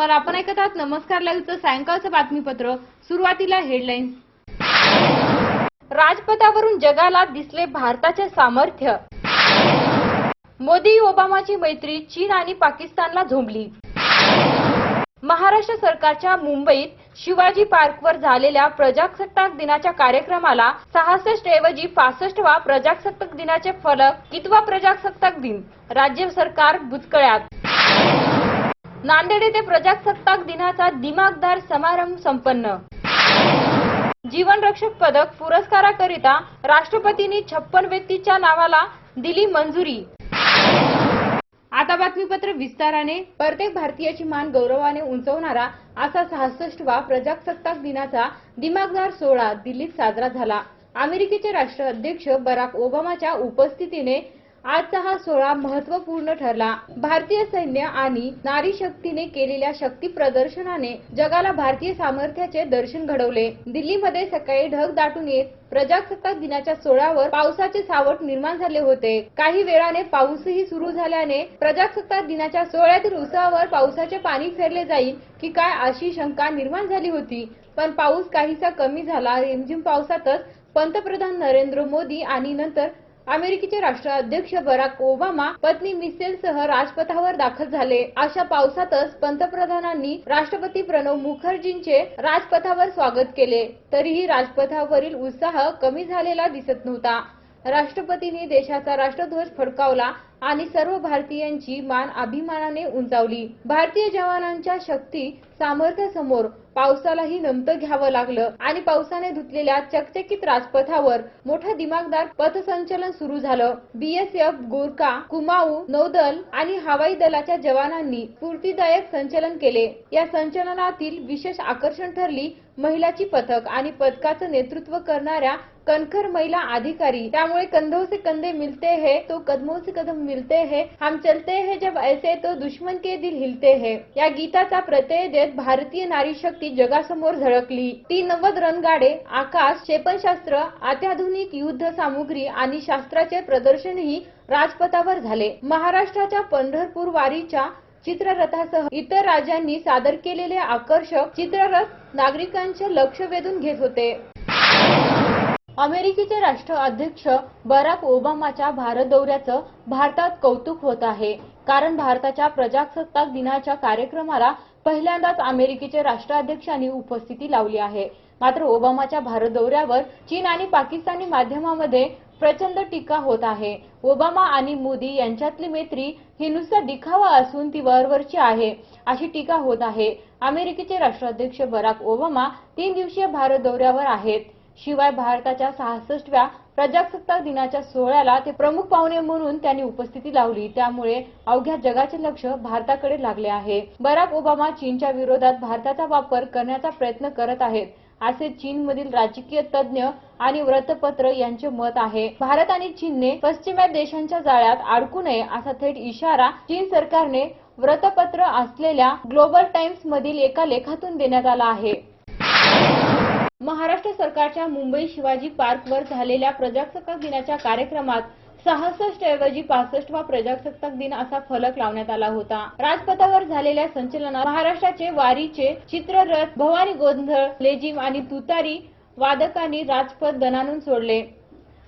सुदेशना आपण ऐकत आहात नमस्कार लाईव्हचं सायंकाळचं बातमीपत्र. सुरुवातीला हेडलाईन्स राजपथावरून जगाला दिसले भारताचे सामर्थ्य. मोदी ओबामाची मैत्री चीन आणि पाकिस्तानला झोंबली. महाराष्ट्र सरकारच्या मुंबईत शिवाजी पार्कवर झालेल्या प्रजासत्ताक दिनाच्या कार्यक्रमाला सहासष्ट ऐवजी पासष्टवा प्रजासत्ताक दिनाचे फलक कितवा प्रजासत्ताक दिन? राज्य सरकार बुचकळ्यात. नांदेड येथे प्रजासत्ताक दिनाचा दिमागदार समारंभ संपन्न. जीवन रक्षक पदक पुरस्काराकरिता राष्ट्रपतींनी छप्पन व्यक्तीच्या नावाला दिली मंजुरी. आता बातमीपत्र विस्ताराने प्रत्येक भारतीयाची मान गौरवाने उंचवणारा असा सहासष्टवा प्रजासत्ताक दिनाचा दिमागदार सोहळा दिल्लीत साजरा झाला. अमेरिकेचे राष्ट्राध्यक्ष बराक ओबामाच्या उपस्थितीने आजचा हा सोहळा महत्त्वपूर्ण ठरला. भारतीय सैन्य आणि नारी शक्तीने केलेल्या शक्ती प्रदर्शनाने जगाला भारतीय सामर्थ्याचे दर्शन घडवले. दिल्लीमध्ये सकाळी ढग दाटून येत प्रजासत्ताक दिनाच्या सोहळ्यावर पावसाचे सावट निर्माण झाले होते. काही वेळाने पाऊसही सुरू झाल्याने प्रजासत्ताक दिनाच्या सोहळ्यातील उत्सवावर पावसाचे पाणी फेरले जाईल की काय अशी शंका निर्माण झाली होती. पण पाऊस काहीसा कमी झाला. रिमझिम पावसातच पंतप्रधान नरेंद्र मोदी आणि नंतर अमेरिकेचे राष्ट्राध्यक्ष बराक ओबामा पत्नी मिसेलसह राजपथावर दाखल झाले. अशा पावसातच पंतप्रधानांनी राष्ट्रपती प्रणव मुखर्जींचे राजपथावर स्वागत केले. तरीही राजपथावरील उत्साह कमी झालेला दिसत नव्हता. राष्ट्रपतींनी देशाचा राष्ट्रध्वज फडकावला आणि सर्व भारतीयांची मान अभिमानाने उंचावली. भारतीय जवानांच्या शक्ती सामर्थ्यासमोर पावसालाही नमतं घ्यावं लागलं आणि पावसाने धुतलेल्या चकचकीत राजपथावर मोठं दिमागदार पथसंचलन सुरू झालं. बीएसएफ गोरखा कुमाऊ नौदल आणि हवाई दलाच्या जवानांनी स्फूर्तीदायक संचलन केले. या संचलनातील विशेष आकर्षण ठरली महिलाची पथक आणि पथकाचं नेतृत्व करणाऱ्या कणखर महिला अधिकारी. त्यामुळे कंधों से कंधे मिलते हैं तो कदमों से कदम मिलते हैं हम चलते हैं जब ऐसे तो दुश्मन के दिल हिलते हैं. या गीताचा प्रत्यय देत भारतीय नारी शक्ती जगासमोर झळकली. ती नव्वद रणगाडे आकाश क्षेपणशास्त्र अत्याधुनिक युद्ध सामुग्री आणि शास्त्राचे प्रदर्शनही राजपथावर झाले. महाराष्ट्राच्या पंढरपूर वारीच्या चित्ररथासह इतर राजांनी सादर केलेले आकर्षक चित्ररथ नागरिकांचे लक्ष वेधून घेत होते. अमेरिकेचे राष्ट्राध्यक्ष बराक ओबामाच्या भारत दौऱ्याचं भारतात कौतुक होत आहे. कारण भारताच्या प्रजासत्ताक दिनाच्या कार्यक्रमाला पहिल्यांदाच अमेरिकेचे राष्ट्राध्यक्षांनी उपस्थिती लावली आहे. मात्र ओबामाच्या भारत दौऱ्यावर चीन आणि पाकिस्तानी माध्यमामध्ये प्रचंड टीका होत आहे. ओबामा आणि मोदी यांच्यातली मैत्री ही नुसता दिखावा असून ती वरवरची आहे. अशी टीका होत आहे. अमेरिकेचे राष्ट्राध्यक्ष बराक ओबामा तीन दिवसीय भारत दौऱ्यावर आहेत. शिवाय भारताच्या सहासष्टव्या प्रजासत्ताक दिनाच्या सोहळ्याला ते प्रमुख पाहुणे म्हणून त्यांनी उपस्थिती लावली. त्यामुळे अवघ्या जगाचे लक्ष भारताकडे लागले आहे. बराक ओबामा चीनच्या विरोधात भारताचा वापर करण्याचा प्रयत्न करत आहेत. असे चीनमधील राजकीय तज्ज्ञ आणि व्रतपत्र यांचे मत आहे. भारत आणि चीनने पश्चिमी देशांच्या जाळ्यात अडकू नये असा थेट इशारा चीन सरकारने व्रतपत्र असलेल्या ग्लोबल टाइम्स मधील एका लेखातून देण्यात आला आहे. महाराष्ट्र सरकारच्या मुंबई शिवाजी पार्कवर झालेल्या प्रजासत्ताक दिनाच्या कार्यक्रमात सहासष्ट ऐवजी पासष्टवा प्रजासत्ताक दिन असा फलक लावण्यात आला होता. राजपथावर झालेल्या संचलनात महाराष्ट्राचे वारीचे चित्ररथ भवानी गोंधळ लेझिम आणि तुतारी वादकांनी राजपथ दणानून सोडले.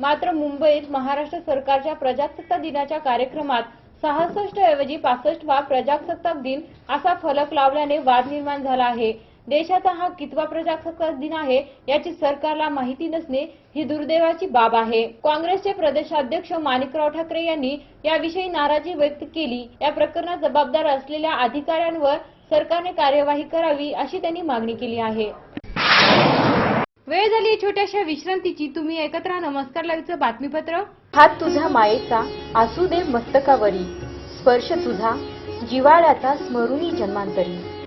मात्र मुंबईत महाराष्ट्र सरकारच्या प्रजासत्ताक दिनाच्या कार्यक्रमात सहासष्ट ऐवजी पासष्टवा प्रजासत्ताक दिन असा फलक लावल्याने वाद निर्माण झाला आहे. देशाचा हा कितवा प्रजासत्ताक दिन आहे याची सरकारला माहिती नसणे ही दुर्दैवाची बाब आहे. काँग्रेसचे प्रदेशाध्यक्ष माणिकराव ठाकरे यांनी याविषयी नाराजी व्यक्त केली. या प्रकरणात जबाबदार असलेल्या अधिकाऱ्यांवर सरकारने कार्यवाही करावी अशी त्यांनी मागणी केली आहे. वेळ झाली छोट्याशा विश्रांतीची. तुम्ही एकत्र नमस्कार लाईव्हचं बातमीपत्र. हात तुझा मायेचा असू दे मस्तकावरी. स्पर्श तुझा जिवाळ्याचा स्मरुनी जन्मांतरी.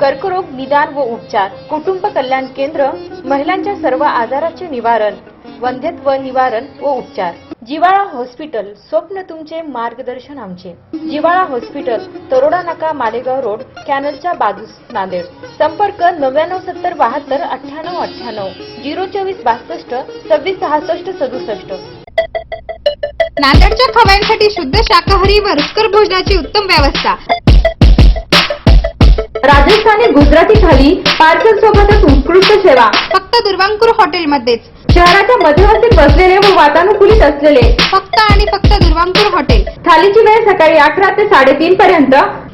कर्करोग निदान व उपचार कुटुंब कल्याण केंद्र महिलांच्या सर्व आजाराचे निवारण वंध्यत्व निवारण व उपचार. जिवाळा हॉस्पिटल स्वप्न तुमचे मार्गदर्शन आमचे. जिवाळा हॉस्पिटल तरोडा नाका मालेगाव रोड कॅनलच्या बाजूस नांदेड. संपर्क नव्याण्णव सत्तर बहात्तर अठ्ठ्याण्णव अठ्ठ्याण्णव. झिरो चोवीस बासष्ट सव्वीस सहासष्ट सदुसष्ट. नांदेडच्या खव्यांसाठी शुद्ध शाकाहारी व रुचकर भोजनाची उत्तम व्यवस्था. राजस्थानी गुजराती थाली पार्सल सोबतच उत्कृष्ट सेवा. फक्त दुर्वांकूर हॉटेलमध्येच. शहराच्या मध्यवर्ती बसलेले व वातानुकूलित असलेले. फक्त आणि फक्त दुर्वांकूर हॉटेल. थालीची वेळ सकाळी अकरा ते साडेतीन पर्यंत.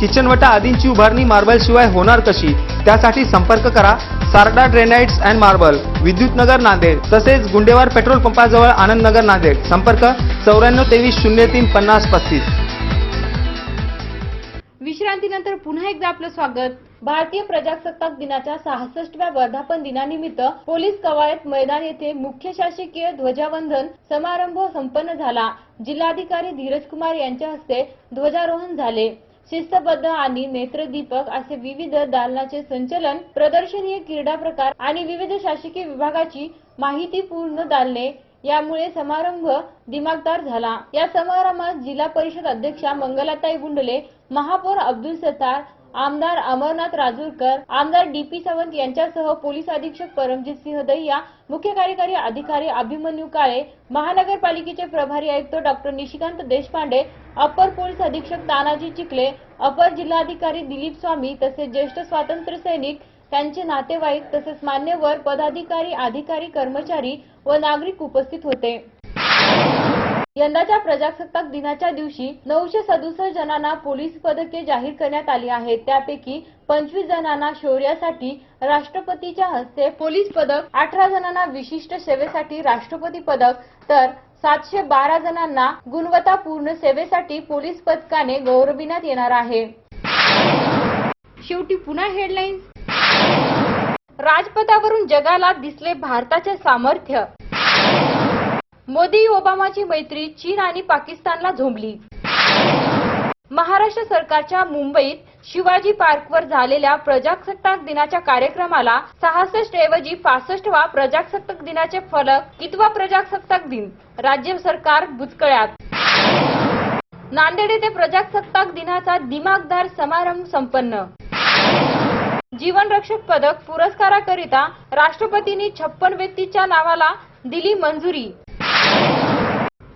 किचनवटा आदींची उभारणी मार्बल शिवाय होणार कशी? त्यासाठी संपर्क करा Sarda granites and marble Vidyutnagar Nanded तसेच गुंडेवार पेट्रोल पंपाजवळ आनंदनगर नांदेड. संपर्क चौऱ्याण्णव तेवीस शून्य तीन पन्नास पस्तीस. विश्रांतीनंतर पुन्हा एकदा आपलं स्वागत. भारतीय प्रजासत्ताक दिनाच्या सहासष्टव्या वर्धापन दिनानिमित्त पोलीस कवायत मैदान येथे मुख्य शासकीय ध्वजावंदन समारंभ संपन्न झाला. जिल्हाधिकारी धीरज कुमार यांच्या हस्ते ध्वजारोहण झाले. शिस्तबद्ध आणि नेत्रदीपक असे विविध दालनाचे संचलन प्रदर्शनीय क्रीडा प्रकार आणि विविध शासकीय विभागाची माहितीपूर्ण दालने यामुळे समारंभ दिमागदार झाला. या समारंभात जिल्हा परिषद अध्यक्षा मंगलाताई गुंडले महापौर अब्दुल सत्तार आमदार अमरनाथ राजूरकर आमदार डी पी सावंत यांच्यासह पोलीस अधीक्षक परमजित सिंह दहिया मुख्य कार्यकारी अधिकारी अभिमन्यू काळे महानगरपालिकेचे प्रभारी आयुक्त डॉक्टर निशिकांत देशपांडे अपर पोलीस अधीक्षक तानाजी चिखले अपर जिल्हाधिकारी दिलीप स्वामी तसेच ज्येष्ठ स्वातंत्र्य सैनिक त्यांचे नातेवाईक तसेच मान्यवर पदाधिकारी अधिकारी कर्मचारी व नागरिक उपस्थित होते. यंदाच्या प्रजासत्ताक दिनाच्या दिवशी नऊशे सदुसष्ट जणांना पोलीस पदके जाहीर करण्यात आली आहेत. त्यापैकी पंचवीस जणांना शौर्यासाठी राष्ट्रपतीच्या हस्ते पोलीस पदक अठरा जणांना विशिष्ट सेवेसाठी राष्ट्रपती पदक तर सातशे बारा जणांना गुणवत्तापूर्ण सेवेसाठी पोलीस पदकाने गौरविण्यात येणार आहे. शेवटी पुन्हा हेडलाईन्स. राजपथावरून जगाला दिसले भारताचे सामर्थ्य. मोदी ओबामाची मैत्री चीन आणि पाकिस्तानला झोंबली. महाराष्ट्र सरकारच्या मुंबईत शिवाजी पार्कवर झालेल्या प्रजासत्ताक दिनाच्या कार्यक्रमाला सहासष्ट ऐवजी पासष्ट वा प्रजासत्ताक दिनाचे फलक कितवा प्रजासत्ताक दिन राज्य सरकार बुचकळ्यात नांदेड येथे प्रजासत्ताक दिनाचा दिमागदार समारंभ संपन्न. जीवनरक्षक पदक पुरस्काराकरिता राष्ट्रपतींनी छप्पन व्यक्तीच्या नावाला दिली मंजुरी.